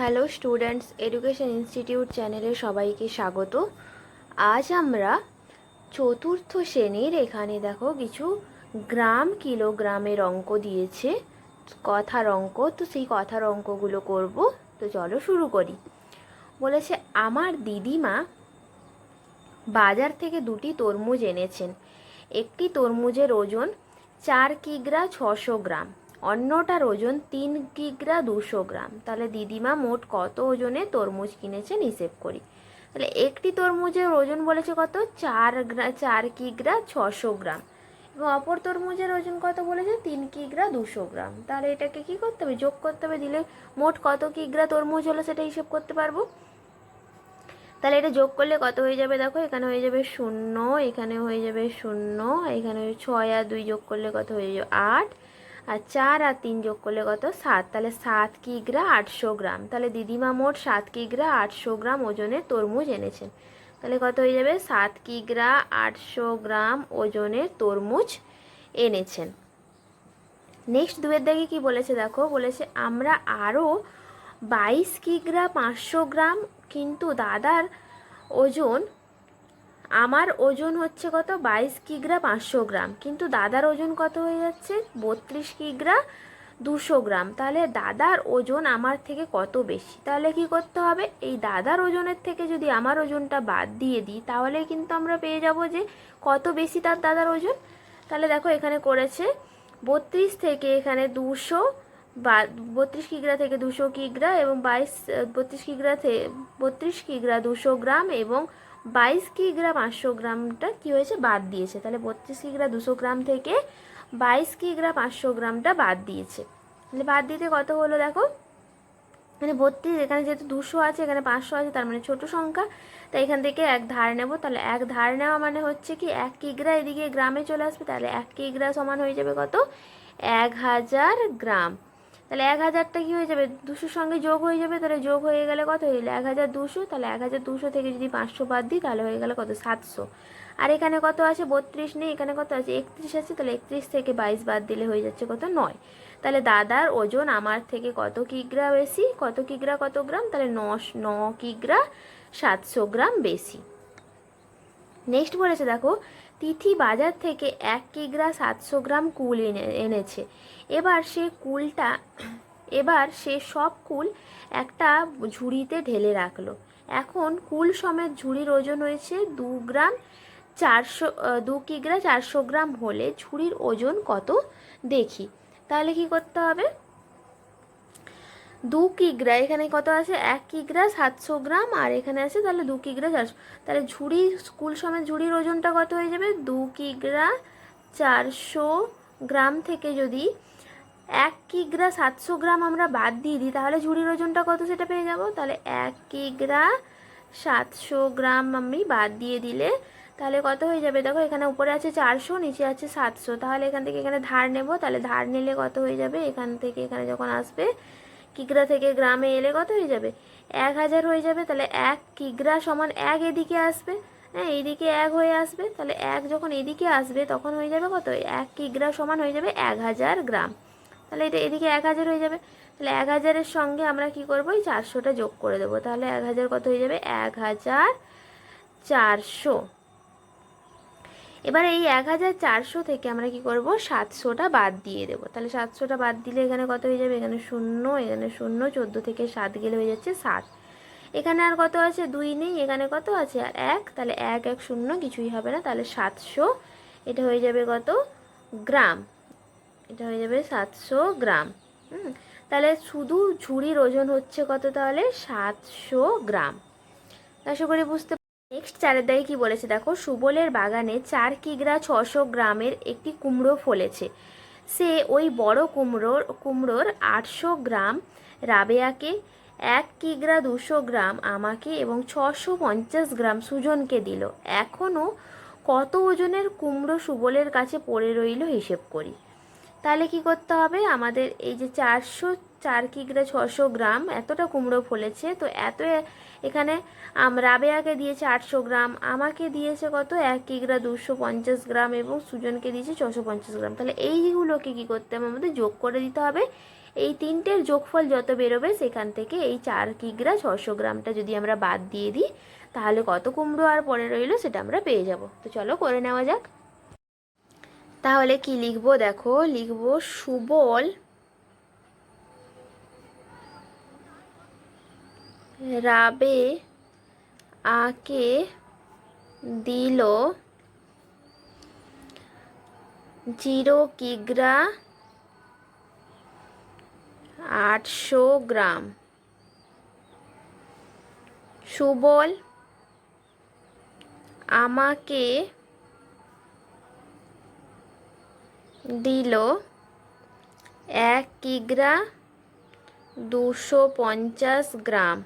Hello students education institute চ্যানেলে সবাইকে স্বাগত। আজ আমরা চতুর্থ শ্রেণির এখানে দেখো কিছু গ্রাম কিলোগ্রামের অঙ্ক দিয়েছে, কথার অঙ্ক। তো সেই কথার অঙ্কগুলো করব। তো চলো শুরু করি। বলেছে, আমার দিদিমা বাজার থেকে দুটি তরমুজ এনেছেন। একটি তরমুজের ওজন চার কিগ্রা ছশো গ্রাম। অন্যটার ওজন তিন কিগ্রা দুশো গ্রাম। তাহলে দিদিমা মোট কত ওজনে তরমুজ কিনেছেন হিসেব করি। তাহলে একটি তরমুজের ওজন বলেছে কত? চার গ্রা, চার কিগ্রা ছশো গ্রাম। এবং অপর তরমুজের ওজন কত বলেছে? তিন কিগ্রা দুশো গ্রাম। তাহলে এটাকে কি করতে হবে? যোগ করতে হবে, দিলে মোট কত কিগ্রা তরমুজ হলো সেটা হিসেব করতে পারব। তাহলে এটা যোগ করলে কত হয়ে যাবে? দেখো, এখানে হয়ে যাবে শূন্য, এখানে হয়ে যাবে শূন্য, এখানে ছয়, আর দুই যোগ করলে কত হয়ে যাবে? আট। আর চার আর তিন যোগ করলে কত? সাত। তাহলে সাত কিগ্রা আটশো গ্রাম। তাহলে দিদিমা মোট সাত কিগ্রা আটশো গ্রাম ওজনের তরমুজ এনেছেন। তাহলে কত হয়ে যাবে? সাত কিগ্রা আটশো গ্রাম ওজনের তরমুজ এনেছেন। নেক্সট দুয়ের দিকে কি বলেছে দেখো? বলেছে, আমরা আরও বাইশ কিগ্রা পাঁচশো গ্রাম। কিন্তু দাদার ওজন আমার ওজন হচ্ছে কত? বাইশ কিগ্রা পাঁচশো গ্রাম। কিন্তু দাদার ওজন কত হয়ে যাচ্ছে? বত্রিশ কিগ্রা দুশো গ্রাম। তাহলে দাদার ওজন আমার থেকে কত বেশি? তাহলে কি করতে হবে? এই দাদার ওজনের থেকে যদি আমার ওজনটা বাদ দিয়ে দিই তাহলে কিন্তু আমরা পেয়ে যাব যে কত বেশি তার দাদার ওজন। তাহলে দেখো এখানে করেছে বত্রিশ থেকে এখানে দুশো বা বত্রিশ কিগ্রা থেকে দুশো কিগ্রা এবং বাইশ, বত্রিশ কিগ্রা থেকে বত্রিশ কিগ্রা দুশো গ্রাম এবং বাইশ কিগ্রা পাঁচশো গ্রামটা কি হয়েছে? বাদ দিয়েছে। তাহলে বত্রিশ কিগ্রা দুশো গ্রাম থেকে বাইশ কিগ্রা পাঁচশো গ্রামটা বাদ দিয়েছে। তাহলে বাদ দিতে কত হলো দেখো? মানে বত্রিশ, এখানে যেহেতু দুশো আছে, এখানে পাঁচশো আছে, তার মানে ছোট সংখ্যা, তাই এখান থেকে এক ধার নেব। তাহলে এক ধার নেওয়া মানে হচ্ছে কি, এক কিগ্রা এদিকে গ্রামে চলে আসবে, তাহলে এক কিগ্রা সমান হয়ে যাবে কত? এক হাজার গ্রাম। তাহলে এক হাজারটা কী হয়ে যাবে? দুশোর সঙ্গে যোগ হয়ে যাবে, তাহলে যোগ হয়ে গেলে কত হয়ে গেলে? এক হাজার দুশো, তাহলে এক হাজার দুশো থেকে যদি পাঁচশো বাদ দিই, তাহলে হয়ে গেলে কত? সাতশো। আর এখানে কত আছে? বত্রিশ নেই, এখানে কত আছে? একত্রিশ আছে, তাহলে একত্রিশ থেকে বাইশ বাদ দিলে হয়ে যাচ্ছে কত? নয়। তাহলে দাদার ওজন আমার থেকে কত কিগ্রা বেশি? কত কিগ্রা কত গ্রাম? তাহলে ন ন কিগ্রা সাতশো গ্রাম বেশি। নেক্সট বলেছে, দেখো, তিথি বাজার থেকে এক কিগ্রা সাতশো গ্রাম কুল এনে, এনেছে। এবার সে কুলটা, এবার সে সব কুল একটা ঝুড়িতে ঢেলে রাখল। এখন কুল সমেত ঝুড়ির ওজন হয়েছে দু গ্রাম চারশো দু কিগ্রা চারশো গ্রাম হলে ঝুড়ির ওজন কত দেখি। তাহলে কি করতে হবে? দু কিগ্রা এখানে কত আছে? এক কিগ্রা সাতশো গ্রাম। আর এখানে আছে তাহলে দু কিগ্রা চারশো তাহলে ঝুড়ি, স্কুল সময় ঝুড়ির ওজনটা কত হয়ে যাবে? দু কিগ্রা চারশো গ্রাম থেকে যদি এক কিগ্রা সাতশো গ্রাম আমরা বাদ দিয়ে দিই, তাহলে ঝুড়ির ওজনটা কত সেটা পেয়ে যাব? তাহলে এক কিগ্রা সাতশো গ্রাম আমি বাদ দিয়ে দিলে তাহলে কত হয়ে যাবে? দেখো এখানে উপরে আছে চারশো, নিচে আছে সাতশো। তাহলে এখান থেকে এখানে ধার নেব। তাহলে ধার নিলে কত হয়ে যাবে? এখান থেকে এখানে যখন আসবে কিগ্রা থেকে গ্রামে এলে কত হয়ে যাবে? এক হাজার হয়ে যাবে, তাহলে এক কিগ্রা সমান এক এদিকে আসবে। হ্যাঁ এইদিকে এক হয়ে আসবে, তাহলে এক যখন এদিকে আসবে, তখন হয়ে যাবে কত? এক কিগ্রা সমান হয়ে যাবে এক হাজার গ্রাম। তাহলে এটা এদিকে এক হাজার হয়ে যাবে। তাহলে এক হাজারের সঙ্গে আমরা কি করব? এই চারশোটা যোগ করে দেবো। তাহলে এক হাজার কত হয়ে যাবে? এক হাজার চারশো। এবার এই এক হাজার চারশো থেকে আমরা কি করব? সাতশোটা বাদ দিয়ে দেবো। তাহলে সাতশোটা বাদ দিলে এখানে কত হয়ে যাবে? এখানে শূন্য এখানে শূন্য, চোদ্দ থেকে সাত গেলে হয়ে যাচ্ছে সাত। এখানে আর কত আছে? দুই নেই, এখানে কত আছে? আর এক। তাহলে এক এক, শূন্য কিছুই হবে না। তাহলে সাতশো, এটা হয়ে যাবে কত? গ্রাম। এটা হয়ে যাবে সাতশো গ্রাম। হুম, তাহলে শুধু ঝুড়ির ওজন হচ্ছে কত তাহলে? সাতশো গ্রাম। আশা করি বুঝতে নেক্সট চারের কি বলেছে? দেখো, সুবলের বাগানে চার কিগ্রা ছশো গ্রামের একটি কুমড়ো ফলেছে। সে ওই বড় কুমড়োর কুমড়োর আটশো গ্রাম রাবেয়াকে, এক কিগ্রা দুশো গ্রাম আমাকে এবং ছশো পঞ্চাশ গ্রাম সুজনকে দিল। এখনও কত ওজনের কুমড়ো সুবলের কাছে পড়ে রইল হিসেব করি। তাহলে কি করতে হবে? আমাদের এই যে চারশো, চার কিগ্রা ছশো গ্রাম এতটা কুমড়ো ফলেছে, তো এত এখানে রাবেয়াকে দিয়েছে আটশো গ্রাম, আমাকে দিয়েছে কত? এক কিগ্রা দুশো পঞ্চাশ গ্রাম এবং সুজনকে দিয়েছে ছশো পঞ্চাশ গ্রাম। তাহলে এইগুলোকে কি করতে হবে? আমাদের যোগ করে দিতে হবে। এই তিনটের যোগফল যত বেরোবে সেখান থেকে এই চার কিগ্রা ছশো গ্রামটা যদি আমরা বাদ দিয়ে দিই, তাহলে কত কুমড়ো আর পরে রইল সেটা আমরা পেয়ে যাব। তো চলো করে নেওয়া যাক। তাহলে কি লিখব দেখো? লিখব সুবল রাবে আকে দিল জিরো কিগ্রা আটশো গ্রাম। সুবল আমাকে দিল এক কিগ্রা দুশো পঞ্চাশ গ্রাম।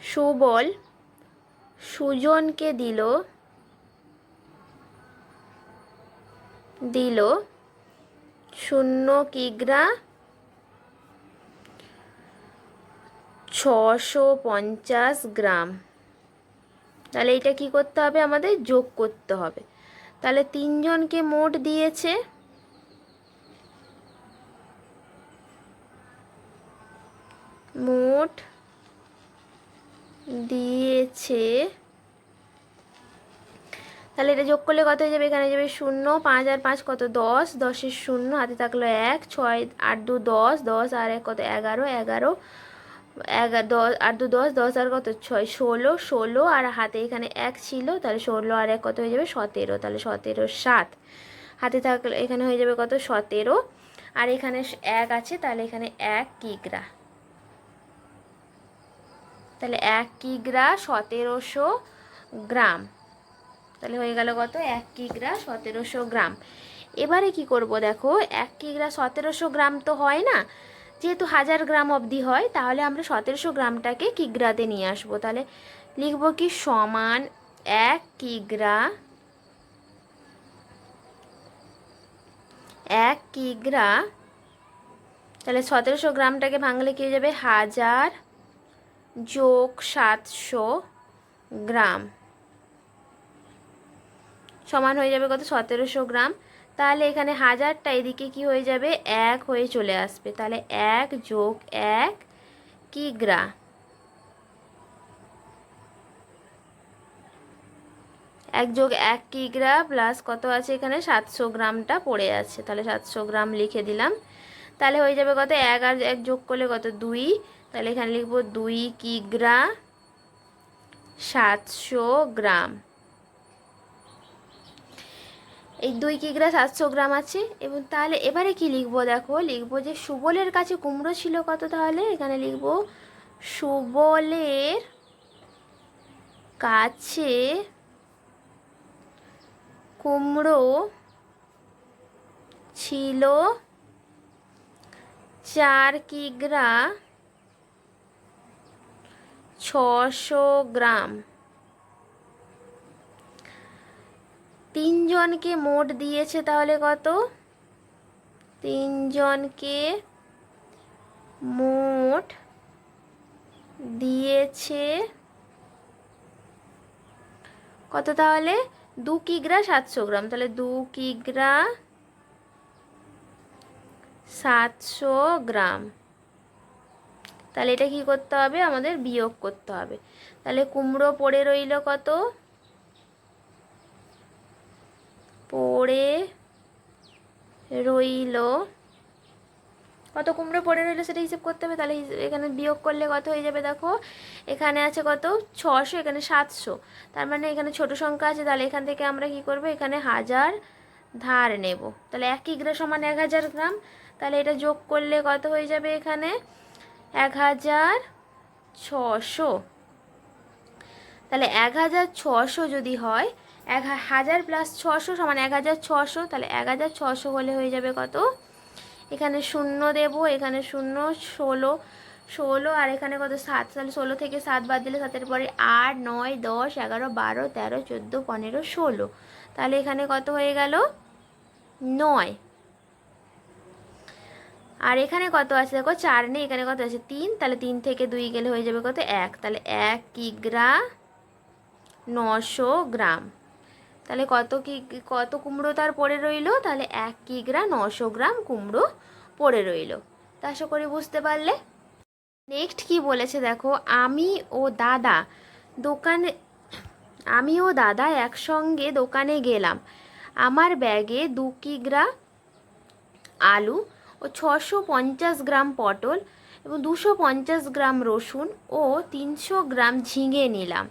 সুবল সুজনকে দিল দিল শূন্য কিগ্রা ছশো পঞ্চাশ গ্রাম। তাহলে এটা কি করতে হবে? আমাদের যোগ করতে হবে। তাহলে তিনজনকে মোট দিয়েছে? মোট দিয়েছে, তাহলে এটা যোগ করলে কত হয়ে যাবে? এখানে যাবে শূন্য, পাঁচ আর পাঁচ কত? দশ। দশের শূন্য, হাতে থাকল এক, ছয়, আট, দু, দশ। দশ আর এক কত? এগারো। এগারো। এগারো, দশ আট দু দশ দশ আর কত? ছয়, ষোলো ষোলো, আর হাতে এখানে এক ছিল, তাহলে ষোলো আর এক কত হয়ে যাবে? সতেরো, তাহলে সতেরো, সাত। হাতে থাকলে এখানে হয়ে যাবে কত? সতেরো। আর এখানে এক আছে, তাহলে এখানে এক কিগ্রা। তাহলে এক কিগ্রা সতেরোশো গ্রাম। তাহলে হয়ে গেল কত? এক কিগ্রা সতেরোশো গ্রাম। এবারে কি করব দেখো? এক কিগ্রা সতেরোশো গ্রাম তো হয় না। যেহেতু হাজার গ্রাম অবধি হয়, তাহলে আমরা সতেরোশো গ্রামটাকে কিগ্রাতে নিয়ে আসব। তাহলে লিখব কি সমান এক কিগ্রা এক কিগ্রা, তাহলে সতেরোশো গ্রামটাকে ভাঙলে কী হয়ে যাবে? হাজার যোগ সাতশো গ্রাম। সমান হয়ে যাবে কত? সতেরোশো গ্রাম। তাহলে এখানে হাজারটা, এদিকে কি হয়ে যাবে? এক হয়ে চলে আসবে। তাহলে এক যোগ এক কিগ্রা এক যোগ এক কিগ্রা প্লাস কত আছে এখানে? সাতশো গ্রামটা পড়ে আছে। তাহলে সাতশো গ্রাম লিখে দিলাম। তাহলে হয়ে যাবে কত? এক আর এক যোগ করলে কত? দুই। তাহলে এখানে লিখব দুই কিগ্রা সাতশো গ্রাম। এই দুই কিগ্রা সাতশো গ্রাম আছে? এবং তাহলে এবারে কি লিখব দেখো? লিখব যে সুবলের কাছে কুমড়ো ছিল কত তাহলে? এখানে লিখব, সুবলের কাছে কুমড়ো ছিল চার কিগ্রা ছশো গ্রাম। তিনজনকে মোট দিয়েছে তাহলে কত? তিনজনকে মোট দিয়েছে কত তাহলে? দু কিগ্রা সাতশো গ্রাম। তাহলে দু কিগ্রা সাতশো গ্রাম। তাহলে এটা কি করতে হবে? আমাদের বিয়োগ করতে হবে। তাহলে কুমড়ো পড়ে রইল কত? পড়ে রইল। কত কুমড়ো পড়ে রইল সেটা হিসেব করতে হবে। তাহলে এখানে বিয়োগ করলে কত হয়ে যাবে দেখো? এখানে আছে কত? ছশো, এখানে সাতশো। তার মানে এখানে ছোট সংখ্যা আছে। তাহলে এখান থেকে আমরা কি করব? এখানে হাজার ধার নেব। তাহলে এক কিগ্রা সমান এক হাজার গ্রাম। তাহলে এটা যোগ করলে কত হয়ে যাবে এখানে? এক হাজার ছশো। তাহলে এক হাজার ছশো যদি হয় এক হাজার প্লাস ছশো সমান এক হাজার ছশো, তাহলে এক হাজার ছশো হলে হয়ে যাবে কত? এখানে শূন্য দেব, এখানে শূন্য, ষোলো ষোলো, আর এখানে কত? সাত, তাহলে ষোলো থেকে সাত বাদ দিলে সাতের পরে আট, নয়, দশ, এগারো, বারো, তেরো, চোদ্দ, পনেরো, ষোলো। তাহলে এখানে কত হয়ে গেল? নয়। আর এখানে কত আছে? দেখো, চার নেই, এখানে কত আছে? তিন, তাহলে তিন থেকে দুই গেলে হয়ে যাবে কত? এক। তাহলে এক কিগ্রা নশো গ্রাম। তাহলে কত কি, কত কুমড়ো তার পড়ে রইল? তাহলে এক কিগ্রা নশো গ্রাম কুমড়ো পড়ে রইল। তা আশা করি বুঝতে পারলে। নেক্সট কি বলেছে দেখো, আমি ও দাদা দোকানে, আমি ও দাদা একসঙ্গে দোকানে গেলাম। আমার ব্যাগে দু কিগ্রা আলু ও ছশো পঞ্চাশ গ্রাম পটল এবং দুশো পঞ্চাশ গ্রাম রসুন ও তিনশো গ্রাম ঝিঙে নিলাম।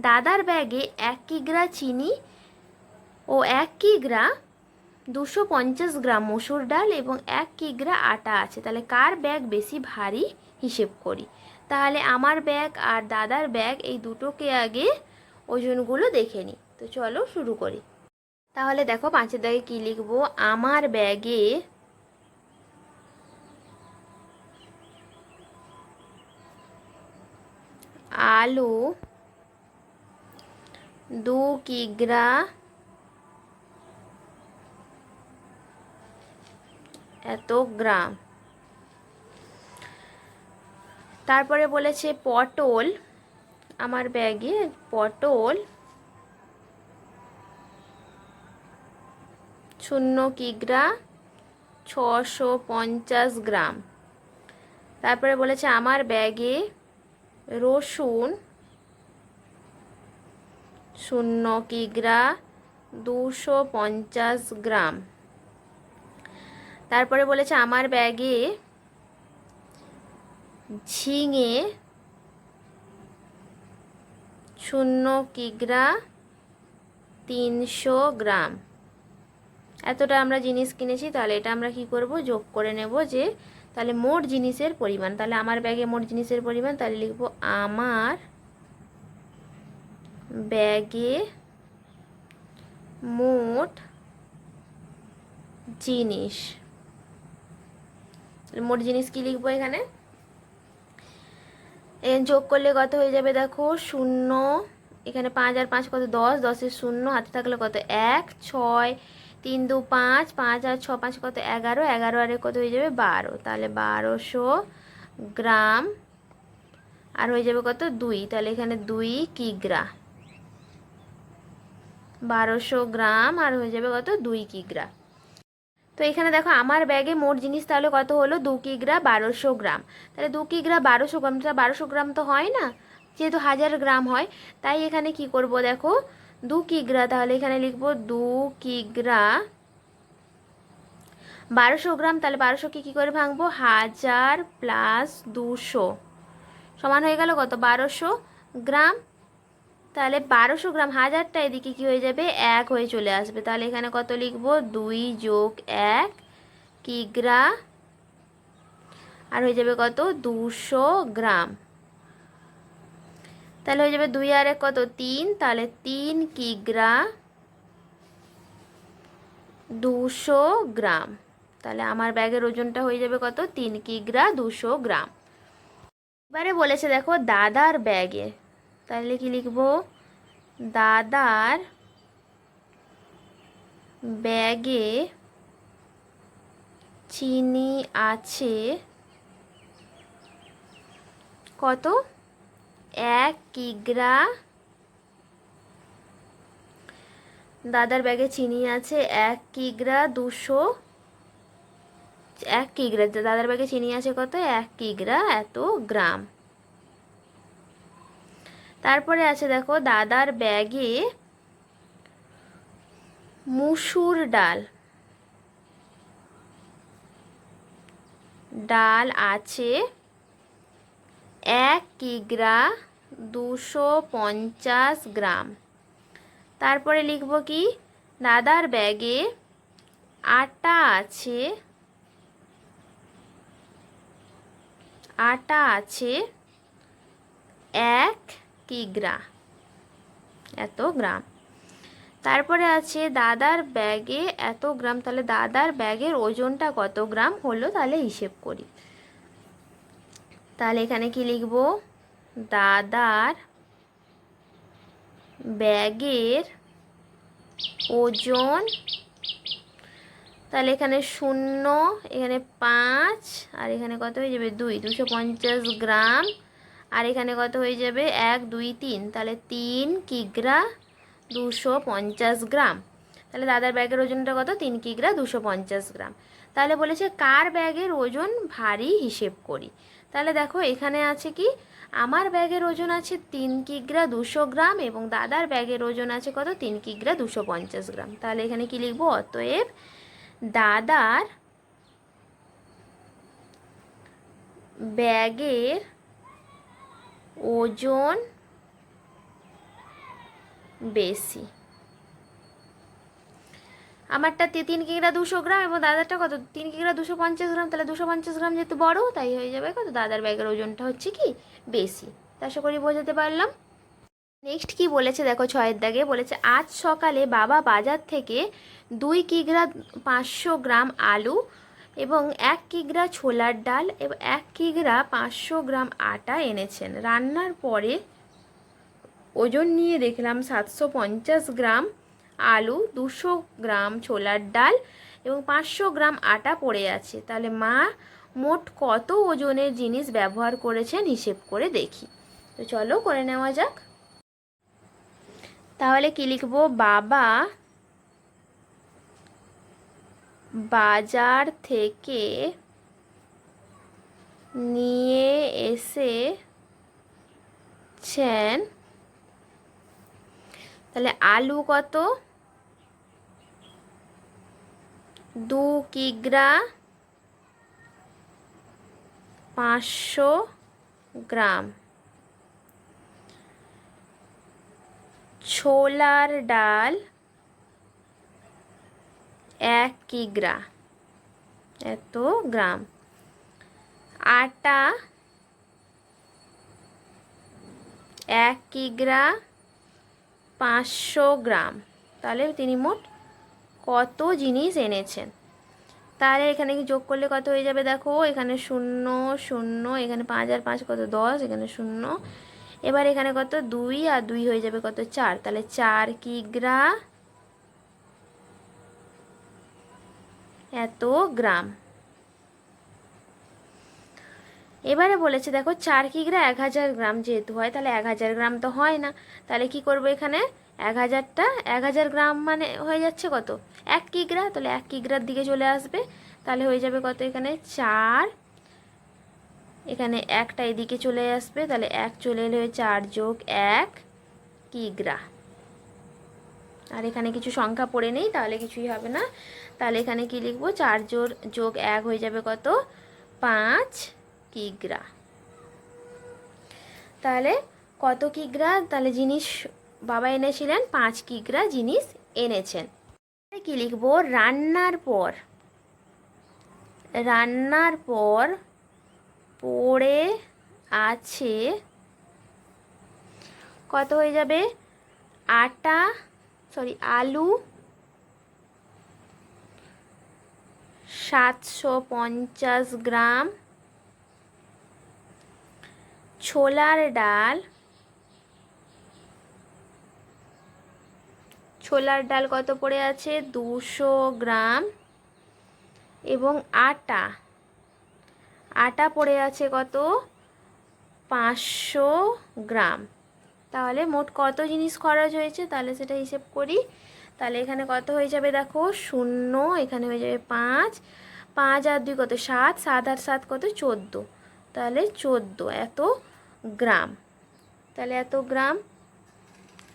দাদার ব্যাগে এক কিগ্রা চিনি ও এক কিগ্রা দুশো পঞ্চাশ গ্রাম মসুর ডাল এবং এক কিগ্রা আটা আছে। তাহলে কার ব্যাগ বেশি ভারী? হিসেব করি। তাহলে আমার ব্যাগ আর দাদার ব্যাগ এই দুটোকে আগে ওজনগুলো দেখে নিই। তো চলো শুরু করি। তাহলে দেখো পাঁচের দাগে কী লিখব? আমার ব্যাগে আলু দু কিগ্রা এত গ্রাম। তারপরে বলেছে, পটল, আমার ব্যাগে পটল শূন্য কিগ্রা ছশো পঞ্চাশ গ্রাম। তারপরে বলেছে, আমার ব্যাগে রসুন শূন্য কিগ্রা দুশো পঞ্চাশ গ্রাম। তারপরে বলেছে, আমার ব্যাগে ঝিঙে শূন্য কিগ্রা তিনশো গ্রাম। এতটা আমরা জিনিস কিনেছি, তাহলে এটা আমরা কি করব? যোগ করে নেব যে, তাহলে মোট জিনিসের পরিমাণ, তাহলে আমার ব্যাগে মোট জিনিসের পরিমাণ, তাহলে লিখব আমার ব্যাগে মোট জিনিস। মোট জিনিস কি লিখব এখানে? যোগ করলে কত হয়ে যাবে দেখো? শূন্য, এখানে পাঁচ আর পাঁচ কত? দশ দশের শূন্য, হাতে থাকলে কত? এক, ছয়, তিন, দু, পাঁচ পাঁচ আর ছ, পাঁচ কত? এগারো এগারো আরে কত হয়ে যাবে? বারো। তাহলে বারোশো গ্রাম আর হয়ে যাবে কত? দুই। তাহলে এখানে দুই কিগ্রা বারোশো গ্রাম আর হয়ে যাবে কত? দুই কিগ্রা তো এখানে দেখো, আমার ব্যাগে মোট জিনিস তাহলে কত হলো? দু কিগ্রা বারোশো গ্রাম। তাহলে দু কিগ্রা বারোশো গ্রাম বারোশো গ্রাম তো হয় না, যেহেতু হাজার গ্রাম হয়, তাই এখানে কি করব দেখো? দু কিগ্রা, তাহলে এখানে লিখব দু কিগ্রা বারোশো গ্রাম, তাহলে বারোশোকে কী করে ভাঙবো? হাজার প্লাস দুশো। সমান হয়ে গেল কত? বারোশো গ্রাম। তাহলে বারোশো গ্রাম হাজারটা এদিকে কি হয়ে যাবে? এক হয়ে চলে আসবে। তাহলে এখানে কত লিখব? দুই যোগ এক কিগ্রা আর হয়ে যাবে কত? দুশো গ্রাম। তাহলে হয়ে যাবে দুই আর এক কত? তিন। তাহলে তিন কিগ্রা দুশো গ্রাম। তাহলে আমার ব্যাগের ওজনটা হয়ে যাবে কত? তিন কিগ্রা দুশো গ্রাম। এবারে বলেছে দেখো দাদার ব্যাগে। তাহলে কি লিখব? দাদার ব্যাগে চিনি আছে কত? এক কিগ্রা। দাদার ব্যাগে চিনি আছে এক কিগ্রা দুশো। এক কিগ্রা, দাদার ব্যাগে চিনি আছে কত? এক কিগ্রা এত গ্রাম। তারপরে আছে দেখো দাদার ব্যাগে মুসুর ডাল। ডাল আছে এক কিগ্রা দুশো পঞ্চাশ গ্রাম। তারপরে লিখব কি? দাদার ব্যাগে আটা আছে আটা আছে এক কিগ্রা এত গ্রাম। তারপরে আছে দাদার ব্যাগে এত গ্রাম, তাহলে দাদার ব্যাগের ওজনটা কত গ্রাম হলো তাহলে হিসেব করি। তাহলে এখানে কি লিখব? দাদার ব্যাগের ওজন, তাহলে এখানে শূন্য, এখানে পাঁচ, আর এখানে কত হয়ে যাবে? দুই, দুশো পঞ্চাশ গ্রাম। আর এখানে কত হয়ে যাবে? এক, দুই, তিন। তাহলে তিন কিগ্রা দুশো পঞ্চাশ গ্রাম। তাহলে দাদার ব্যাগের ওজনটা কত? তিন কিগ্রা দুশো পঞ্চাশ গ্রাম। তাহলে বলেছে কার ব্যাগের ওজন ভারী হিসেব করি? তাহলে দেখো এখানে আছে কি? আমার ব্যাগের ওজন আছে তিন কিগ্রা দুশো গ্রাম এবং দাদার ব্যাগের ওজন আছে কত? তিন কিগ্রা দুশো পঞ্চাশ গ্রাম। তাহলে এখানে কি লিখব? অতএব দাদার ব্যাগের ওজন বেশি। আমারটা তি- তিন কিগ্রা দুশো গ্রাম এবং দাদারটা কত? তিন কিগ্রা দুশো পঞ্চাশ গ্রাম। তাহলে দুশো পঞ্চাশ গ্রাম যেহেতু বড়, তাই হয়ে যাবে কত? দাদার ব্যাগের ওজনটা হচ্ছে কি? বেশি। তা আশা করি বোঝাতে পারলাম। নেক্সট কি বলেছে? দেখো ছয়ের দাগে বলেছে, আজ সকালে বাবা বাজার থেকে দুই কিগ্রা পাঁচশো গ্রাম আলু এবং এক কিগ্রা ছোলার ডাল এবং এক কিগ্রা পাঁচশো গ্রাম আটা এনেছেন। রান্নার পরে ওজন নিয়ে দেখলাম সাতশো পঞ্চাশ গ্রাম আলু, দুশো গ্রাম ছোলার ডাল এবং পাঁচশো গ্রাম আটা পড়ে আছে। তাহলে মা মোট কত ওজনের জিনিস ব্যবহার করেছেন হিসেব করে দেখি। তো চলো করে নেওয়া যাক। তাহলে কি লিখব? বাবা বাজার থেকে নিয়ে এসেছেন। তাহলে আলু কত? দু কিগ্রা পাঁচশো গ্রাম। ছোলার ডাল এক কিগ্রা এত গ্রাম। আটা এক কিগ্রা পাঁচশো গ্রাম। তাহলে তিনি মোট কত জিনিস এনেছেন? তাহলে এখানে কি যোগ করলে কত হয়ে যাবে দেখো? এখানে শূন্য শূন্য, এখানে পাঁচ আর পাঁচ কত দশ? এখানে শূন্য। এবার এখানে কত? দুই আর দুই হয়ে যাবে কত চার। তাহলে চার কিগ্রা এত গ্রাম। এবারে বলেছে, দেখো, চার কিগ্রা এক হাজার গ্রাম যেহেতু হয়, তাহলে এক হাজার গ্রাম তো হয় না। তাহলে কি করব এখানে? এক হাজারটা, এক হাজার গ্রাম মানে হয়ে যাচ্ছে কত? এক কিগ্রা তাহলে এক কিগ্রার দিকে চলে আসবে। তাহলে হয়ে যাবে কত এখানে? চার। এখানে একটা এদিকে চলে আসবে, তাহলে এক চলে এলে চার যোগ এক কিগ্রা আর এখানে কিছু সংখ্যা পড়ে নেই, তাহলে কিছুই হবে না। তাহলে এখানে কি লিখব? চার জোর যোগ এক হয়ে যাবে কত? পাঁচ কিগ্রা। তাহলে কত কিগ্রা? তাহলে জিনিস বাবা এনেছিলেন, পাঁচ কিগ্রা জিনিস এনেছেন। কি লিখব? রান্নার পর রান্নার পর পড়ে আছে কত হয়ে যাবে? আটা সরি, আলু সাতশো পঞ্চাশ গ্রাম, ছোলার ডাল ছোলার ডাল কত পড়ে আছে? দুশো গ্রাম এবং আটা আটা পড়ে আছে কত? পাঁচশো গ্রাম। তাহলে মোট কত জিনিস খরচ হয়েছে তাহলে সেটা হিসেব করি। তাহলে এখানে কত হয়ে যাবে দেখো? শূন্য, এখানে হয়ে যাবে পাঁচ। পাঁচ আর দুই কত? সাত। সাত আর সাত কত? চোদ্দ। তাহলে চোদ্দ। এত গ্রাম। তাহলে এত গ্রাম।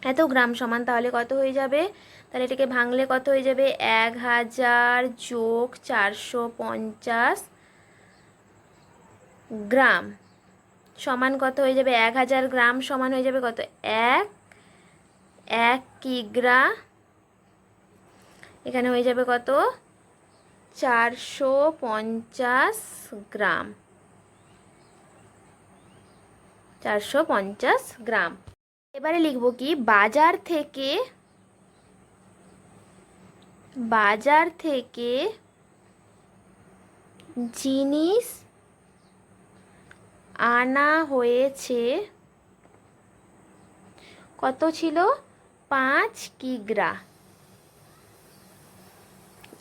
এত গ্রাম সমান তাহলে কত হয়ে যাবে? তাহলে এটাকে ভাঙলে কত হয়ে যাবে? এক হাজার যোগ চারশো পঞ্চাশ গ্রাম। সমান কত হয়ে যাবে? এক হাজার গ্রাম সমান হয়ে যাবে কত? এক এক কিগ্রা, এখানে হয়ে যাবে কত? চারশো পঞ্চাশ গ্রাম। চারশো পঞ্চাশ গ্রাম। এবারে লিখব কি? বাজার থেকে বাজার থেকে জিনিস আনা হয়েছে। কত ছিল? পাঁচ কিগ্রা।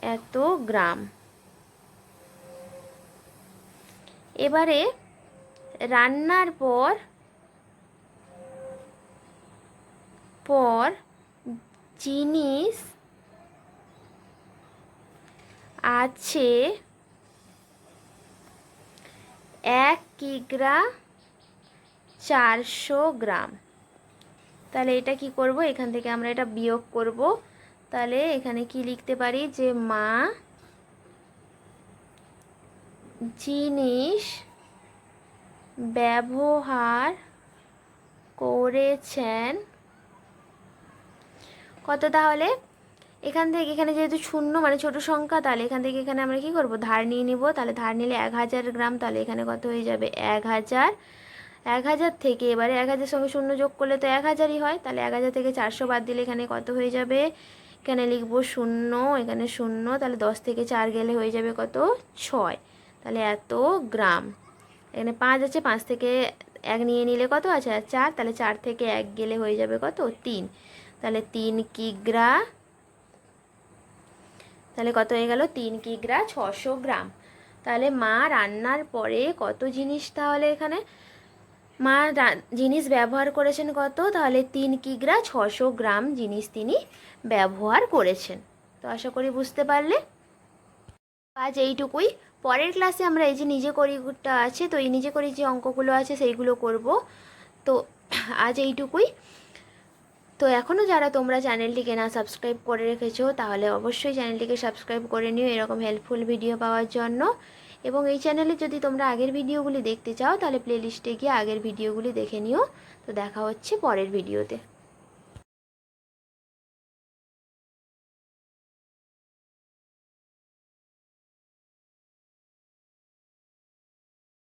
এত গ্রাম। এবারে রান্নার পর পর জিনিস আছে। এক কিগ্রা চারশো গ্রাম। তাহলে এটা কি করব? এখান থেকে আমরা এটা বিয়োগ করব। তাহলে এখানে কি লিখতে পারি? যে মা জিনিস ব্যবহার করেছেন। কত তাহলে? এখান থেকে এখানে যেহেতু শূন্য মানে ছোট সংখ্যা, তাহলে এখান থেকে এখানে আমরা কি করব? ধার নিয়ে নিব। তাহলে ধার নিলে এক হাজার গ্রাম, তাহলে এখানে কত হয়ে যাবে? এক হাজার। এক হাজার থেকে এবারে এক হাজার সঙ্গে শূন্য যোগ করলে তো এক হাজারই হয়। তাহলে এক হাজার থেকে চারশো বাদ দিলে এখানে কত হয়ে যাবে? এখানে লিখব শূন্য, এখানে শূন্য, তাহলে দশ থেকে চার গেলে হয়ে যাবে কত? ছয়। তাহলে এত গ্রাম। এখানে পাঁচ আছে, পাঁচ থেকে এক নিয়ে নিলে কত আছে? আর চার। তাহলে চার থেকে এক গেলে হয়ে যাবে কত? তিন। তাহলে তিন কিগ্রা তাহলে কত হয়ে গেল? তিন কিগ্রা ছশো গ্রাম। তাহলে মা রান্নার পরে কত জিনিস তাহলে এখানে? মা জিনিস ব্যবহার করেছেন কত? তাহলে তিন কিগ্রা ছশো গ্রাম জিনিস তিনি ব্যবহার করেছেন। তো আশা করি বুঝতে পারলে? আজ এইটুকুই। পরের ক্লাসে আমরা এই যে নিজে করিটা আছে, তো এই নিজে করি যে অঙ্কগুলো আছে, সেইগুলো করব। তো আজ এইটুকুই। তো এখনও যারা তোমরা চ্যানেলটিকে না সাবস্ক্রাইব করে রেখেছো, তাহলে অবশ্যই চ্যানেলটিকে সাবস্ক্রাইব করে নিও এরকম হেল্পফুল ভিডিও পাওয়ার জন্য। এবং এই চ্যানেলে যদি তোমরা আগের ভিডিওগুলি দেখতে চাও, তাহলে প্লেলিস্টে গিয়ে আগের ভিডিওগুলি দেখে নিও। তো দেখা হচ্ছে পরের ভিডিওতে